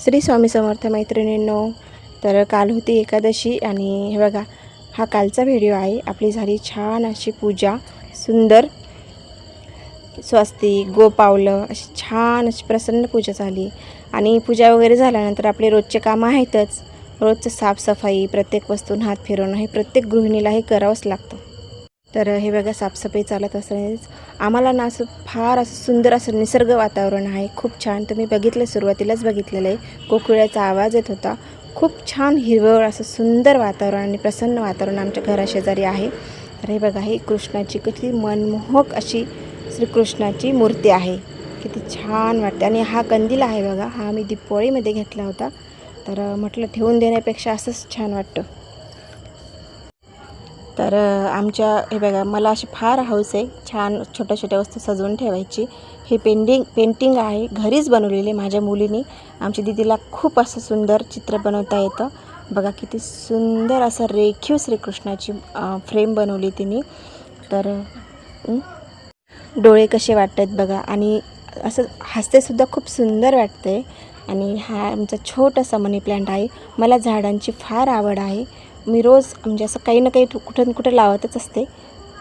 श्री स्वामी समर्थ मैत्रिणींनो तर काल होती एकादशी आणि हे बघा हा कालचा व्हिडिओ आहे. आपली झाली छान अशी पूजा सुंदर स्वस्तिक गोपावलं अशी छान अशी प्रसन्न पूजा झाली. आणि पूजा वगैरे झाल्यानंतर आपले रोजचे कामं आहेतच. रोजचं साफसफाई प्रत्येक वस्तून हात फिरवणं हे प्रत्येक गृहिणीला हे करावंच लागतं. तर हे बघा साफसफाई चालत असतानाच आम्हाला ना असं फार असं सुंदर असं निसर्ग वातावरण आहे. खूप छान. तुम्ही बघितलं सुरुवातीलाच बघितलेलं आहे. कोकिळ्याचा आवाज येत होता. खूप छान हिरवळ असं सुंदर वातावरण आणि प्रसन्न वातावरण आमच्या घराशेजारी आहे. तर हे बघा हे कृष्णाची किती मनमोहक अशी श्रीकृष्णाची मूर्ती आहे. किती छान वाटते. आणि हा कंदील आहे बघा हा मी दिपवळीमध्ये घेतला होता. तर म्हटलं ठेवून देण्यापेक्षा असंच छान वाटतं. तर आमच्या हे बघा मला अशी फार हौस आहे छान छोट्या छोट्या वस्तू सजवून ठेवायची. हे पेंटिंग पेंटिंग आहे घरीच बनवलेली माझ्या मुलीने. आमच्या दिदीला खूप असं सुंदर चित्र बनवता येतं. बघा किती सुंदर असं रेखीव श्रीकृष्णाची फ्रेम बनवली तिने. तर डोळे कसे वाटतात बघा आणि असं हसतेसुद्धा खूप सुंदर वाटते आणि हा आमचा छोटासा मनी प्लांट आहे. मला झाडांची फार आवड आहे. मी रोज म्हणजे असं काही ना काही कुठं कुठं लावतच असते.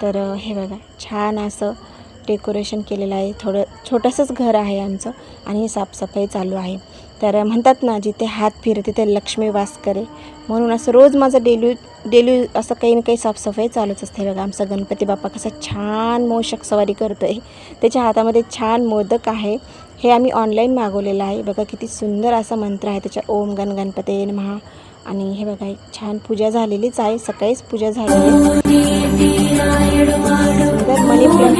तर हे बघा छान असं डेकोरेशन केलेलं आहे. थोडं छोटंसंच घर आहे आमचं आणि साफसफाई चालू आहे. तर म्हणतात ना जिथे हात फिरे तिथे लक्ष्मी वास करे. म्हणून असं रोज माझं डेली डेली असं काही ना काही साफसफाई चालूच असते. बघा आमचा गणपती बाप्पा कसा छान मोषक सवारी करतो आहे त्याच्या हातामध्ये छान मोदक आहे. हे आम्ही ऑनलाईन मागवलेलं आहे. बघा किती सुंदर असा मंत्र आहे. त्याच्या ओम गण गणपते महा आणि हे बघा एक छान पूजा झालेलीच आहे सकाळीच पूजा झालेली आहे. मनी प्लांट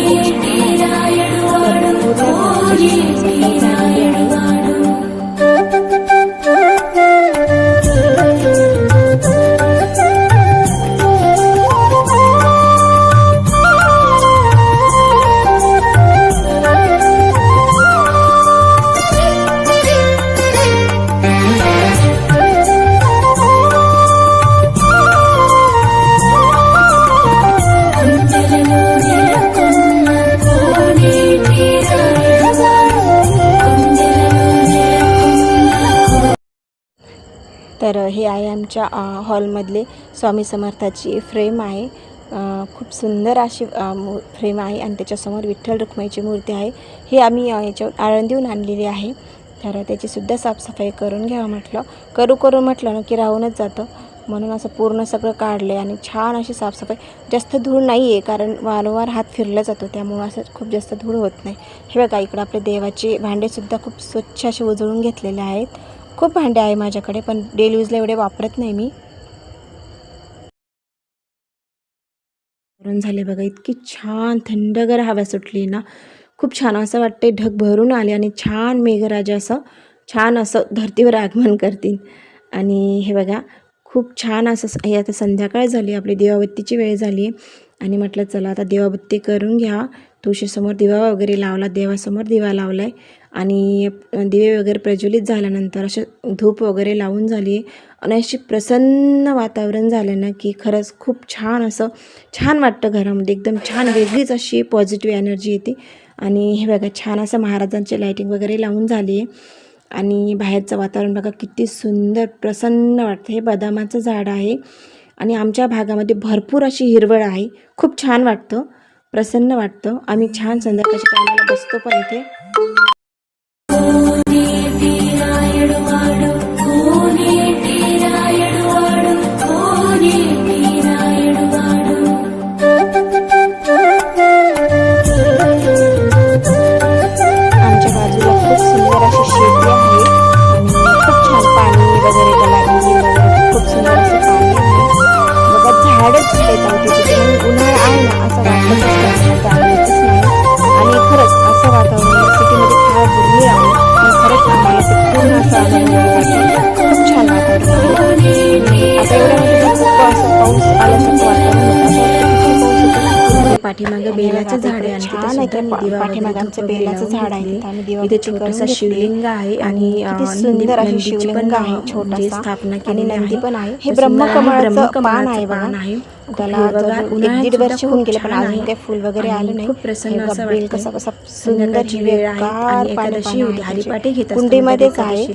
तर हे आहे आमच्या हॉलमधले स्वामी समर्थाची फ्रेम आहे. खूप सुंदर अशी फ्रेम आहे आणि त्याच्यासमोर विठ्ठल रुक्माईची मूर्ती आहे. हे आम्ही याच्यावर आळंदीहून आणलेली आहे. तर त्याचीसुद्धा साफसफाई करून घ्यावं म्हटलं. करू करू म्हटलं ना की राहूनच जातं. म्हणून असं पूर्ण सगळं काढलं आहे आणि छान अशी साफसफाई. जास्त धूळ नाही आहे कारण वारंवार हात फिरला जातो त्यामुळं असं खूप जास्त धूळ होत नाही. हे बघा इकडं आपले देवाचे भांडेसुद्धा खूप स्वच्छ असे उजळून घेतलेले आहेत. खूप भांडे आहे माझ्याकडे पण डेली यूजला एवढे वापरत नाही मी. वरून झाले बघा इतकी छान थंडगार हवा सुटली ना. खूप छान असं वाटते ढग भरून आले आणि छान मेघराजा असं छान असं धरतीवर आगमन करतील. आणि हे बघा खूप छान असं हे आता संध्याकाळ झाली आपली देवाबत्तीची वेळ झाली आहे. आणि म्हटलं चला आता देवाबत्ती करून घ्या. तुळशीसमोर दिवा वगैरे लावला देवासमोर दिवा लावला आहे आणि दिवे वगैरे प्रज्वलित झाल्यानंतर असे धूप वगैरे लावून झाली आणि अशी प्रसन्न वातावरण झालं ना की खरंच खूप छान असं छान वाटतं घरामध्ये. एकदम छान वेगळीच अशी पॉझिटिव्ह एनर्जी येते. आणि हे बघा छान असं महाराजांची लाईटिंग वगैरे लावून झाली आहे. आणि बाहेरचं वातावरण बघा किती सुंदर प्रसन्न वाटतं. हे बदामाचं झाड आहे. आणि आमच्या भागामध्ये भरपूर अशी हिरवळ आहे. खूप छान वाटतं. प्रसन्न वाटतं. आम्ही छान संध्याकाळच्या टायमाला बसतो पण इथे. पाठीमागे आणि बेलाचं झाड आहे आणि तिथे पाठीमागे आमचं बेलाचं झाड आहे दिवा इथे छोटासा. शिवलिंग आहे आणि आणि सुंदर अशी शिवलिंग आहे. म्हणजे स्थापना आणि केलेली नंदी पण आहे. हे. ब्रह्मकमळाचं पान आहे बघा. आहे. त्याला हे दीड वर्ष खूप होऊन गेले पण छान अजून आहे. ते फुल वगैरे आणि आलं नाही खूप प्रसन्न हे बघा, असं बेल वाटतंय. कसा कसा सुंदर वेळ आहे आणि एकादशी होती हरिपाठी घेत त्याचे. असतो कुंडीमध्येच आहे.